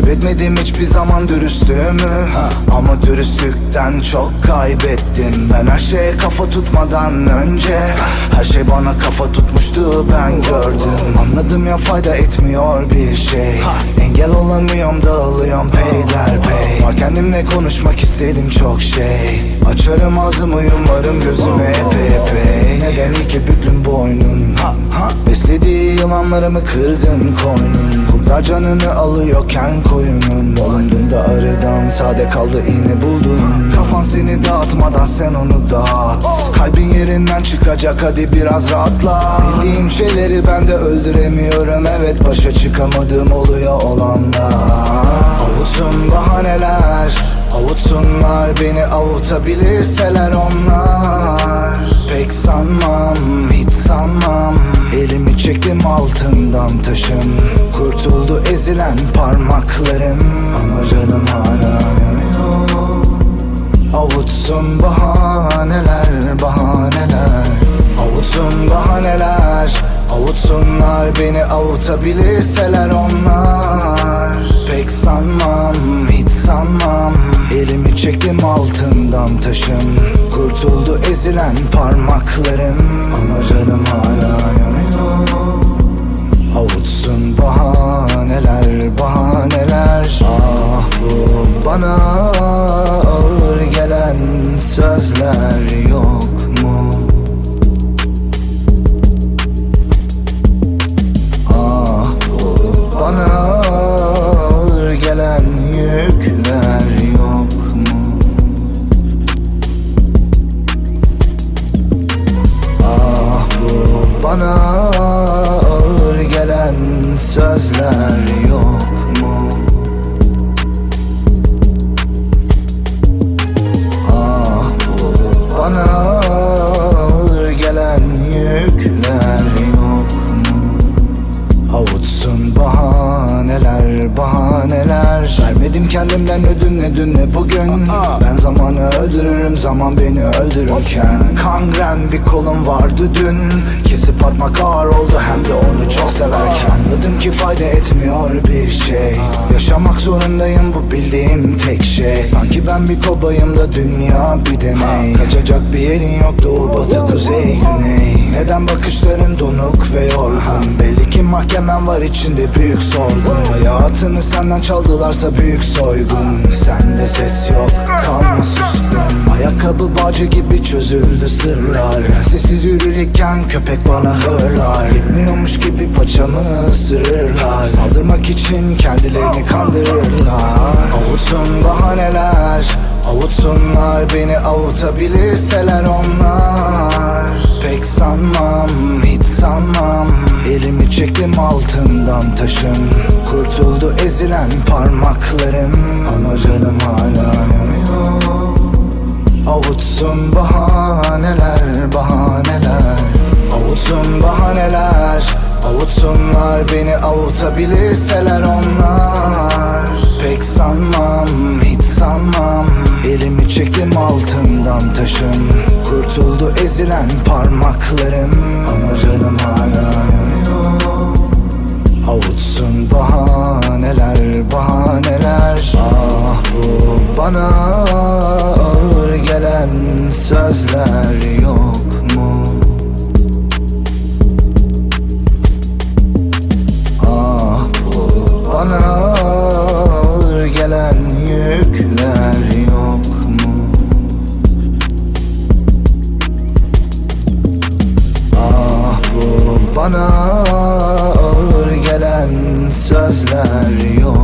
Kaybetmedim hiçbir zaman dürüstlüğümü. Ama dürüstlükten çok kaybettim. Ben her şeye kafa tutmadan önce Her şey bana kafa tutmuştu ben gördüm. Anladım ya fayda etmiyor bir şey Engel olamıyorum dağılıyorum peyderpey Var kendimle konuşmak istedim çok şey. Açarım ağzımı yumarım gözüme epey Neden iki büklüm boynun? Beslediği yılanlarımı kırgın koynun. Kurtlar canını alıyorken koyunun. Bulunduğunda arıdan sade kaldı iğne buldum Kafan seni dağıtmadan sen onu dağıt. Kalbin yerinden çıkacak hadi biraz rahatla. Bildiğim şeyleri ben de öldüremiyorum. Evet başa çıkamadığım oluyor olanlar. Avutsun bahaneler Avutsunlar. Beni avutabilirseler onlar. Pek sanmam hiç sanmam. Elimi çektim altından taşım Kurtuldu ezilen parmaklarım beni avutabilirseler onlar. Pek sanmam hiç sanmam. Elimi çektim altından taşım. Kurtuldu ezilen parmaklarım. Ama canım hala yanıyor. Avutsun bahaneler sözler yok mu? Ah bu bana ağır gelen yükler yok mu? Avutsun bahaneler bahaneler. Vermedim kendimden ödün ne dün ne bugün. Ben zamanı öldürürüm zaman beni öldürürken. Kangren bir kolum vardı dün. Kesip atmak ağır oldu hem de onu çok severken ki fayda etmiyor bir şey. Yaşamak zorundayım bu bildiğim tek şey. Sanki ben bir kobayım da dünya bir deney. Kaçacak bir yerin yok doğu batı kuzey güney. Neden bakışların donuk ve yorgun? Belli ki mahkemen var içinde büyük sorgun. Hayatını senden çaldılarsa büyük soygun. Sende ses yok kalma suskun. Ayakkabı bağcı gibi çözüldü sırlar. Sessiz yürürken köpek bana hırlar. Yetmiyormuş gibi paçamı ısırırlar Saldırmak için kendilerini kandırırlar Avutsun bahaneler Avutsunlar beni avutabilirseler onlar. Pek sanmam hiç sanmam. Elimi çektim altından taşım Kurtuldu ezilen parmaklarım. Ama canım hala yanıyor. Avutsun bahaneler bahaneler. Avutsun bahaneler Avutsunlar beni avutabilirseler onlar. Pek sanmam hiç sanmam. Elimi çektim altından taşım Kurtuldu ezilen parmaklarım. Ama canım hala Avutsun bahaneler bahaneler. Ah bu bana ağır gelen sözler yok Bana ağır gelen sözler yok.